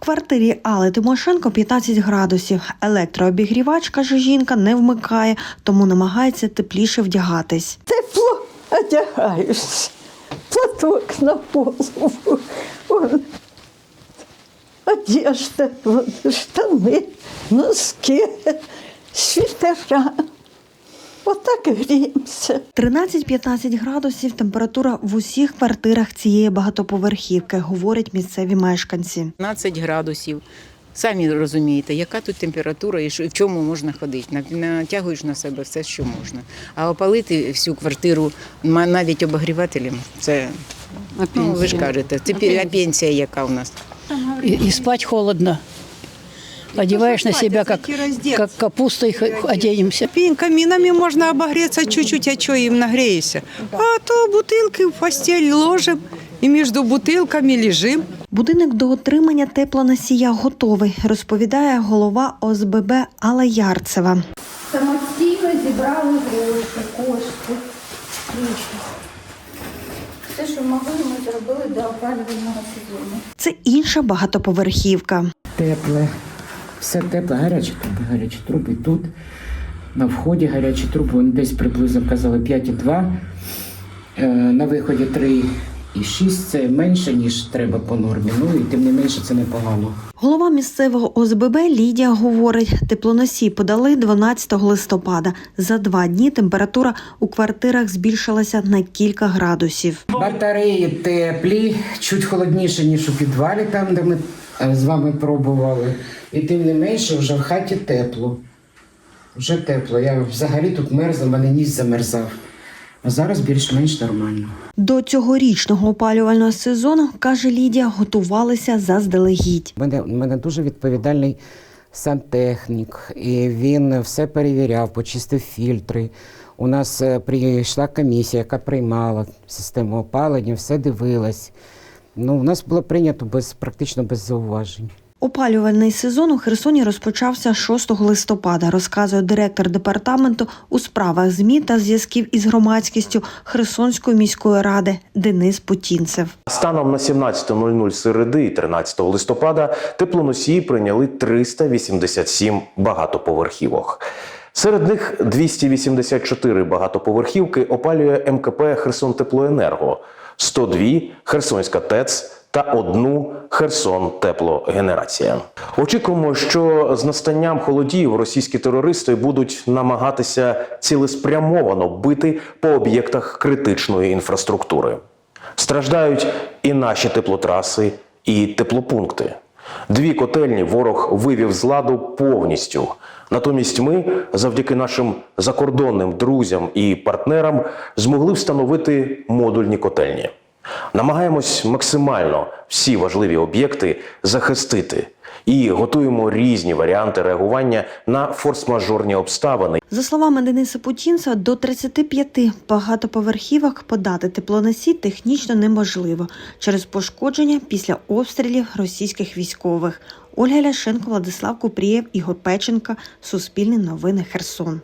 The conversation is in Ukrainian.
квартирі Алли Тимошенко 15 градусів. Електрообігрівач, каже жінка, не вмикає, тому намагається тепліше вдягатись. Тепло одягаюсь. Платок на голову. Одежда, штани, носки, світера. Отак гріємося. 13-15 градусів температура в усіх квартирах цієї багатоповерхівки, говорять місцеві мешканці. 15 градусів. Самі розумієте, яка тут температура і що- в чому можна ходити. Натягуєш на себе все, що можна. А опалити всю квартиру ма- навіть обогрівателем, це ну, ви ж кажете, це пенсія, яка у нас. И, и спать холодно. Одеваешь на себя, как, как капустой оденемся. Пень каминами можно обогреться чуть-чуть, а что им нагреешься? А то бутылки в постель ложим и между бутылками лежим. Будинок до отримання теплоносія готовий, розповідає голова ОСББ Алла Ярцева. самостійно зібрали гроші, кошти. Все, що могли, ми зробили до опалювального сезону. Це інша багатоповерхівка. тепле. Все тепле, гарячі труби, гарячі труби тут. На вході гарячі труби, вони десь приблизно казали 5,2. Е, На виході 3,6 це менше, ніж треба по нормі. Ну і тим не менше це непогано. Голова місцевого ОСББ Лідія говорить, теплоносій подали 12 листопада. За два дні температура у квартирах збільшилася на кілька градусів. Батареї теплі, чуть холодніше, ніж у підвалі, там, де ми е, з вами пробували. І тим не менше, вже в хаті тепло. Вже тепло. Я взагалі тут мерзла, мене ніс замерзав. А зараз більш-менш нормально. До цьогорічного опалювального сезону, каже Лідія, готувалися заздалегідь. У мене, мене дуже відповідальний сантехнік, і він все перевіряв, почистив фільтри. У нас е, прийшла комісія, яка приймала систему опалення, все дивилась. Ну, у нас було прийнято без практично без зауважень. Опалювальний сезон у Херсоні розпочався 6 листопада, розказує директор департаменту у справах ЗМІ та зв'язків із громадськістю Херсонської міської ради Денис Путінцев. Станом на 17.00 середи і 13 листопада теплоносії прийняли 387 багатоповерхівок. Серед них 284 багатоповерхівки опалює МКП Херсон Теплоенерго, 102 Херсонська ТЕЦ та одну Херсон Теплогенерація. Очікуємо, що з настанням холодів російські терористи будуть намагатися цілеспрямовано бити по об'єктах критичної інфраструктури. Страждають і наші теплотраси, і теплопункти. Дві котельні ворог вивів з ладу повністю. Натомість ми, завдяки нашим закордонним друзям і партнерам, змогли встановити модульні котельні. Намагаємось максимально всі важливі об'єкти захистити і готуємо різні варіанти реагування на форс-мажорні обставини За словами Дениса Путінцева, до 35 багатоповерхівок подати теплоносій технічно неможливо через пошкодження після обстрілів російських військових. Ольга Ляшенко, Владислав Купрієв, Ігор Печенка, Суспільне новини Херсон.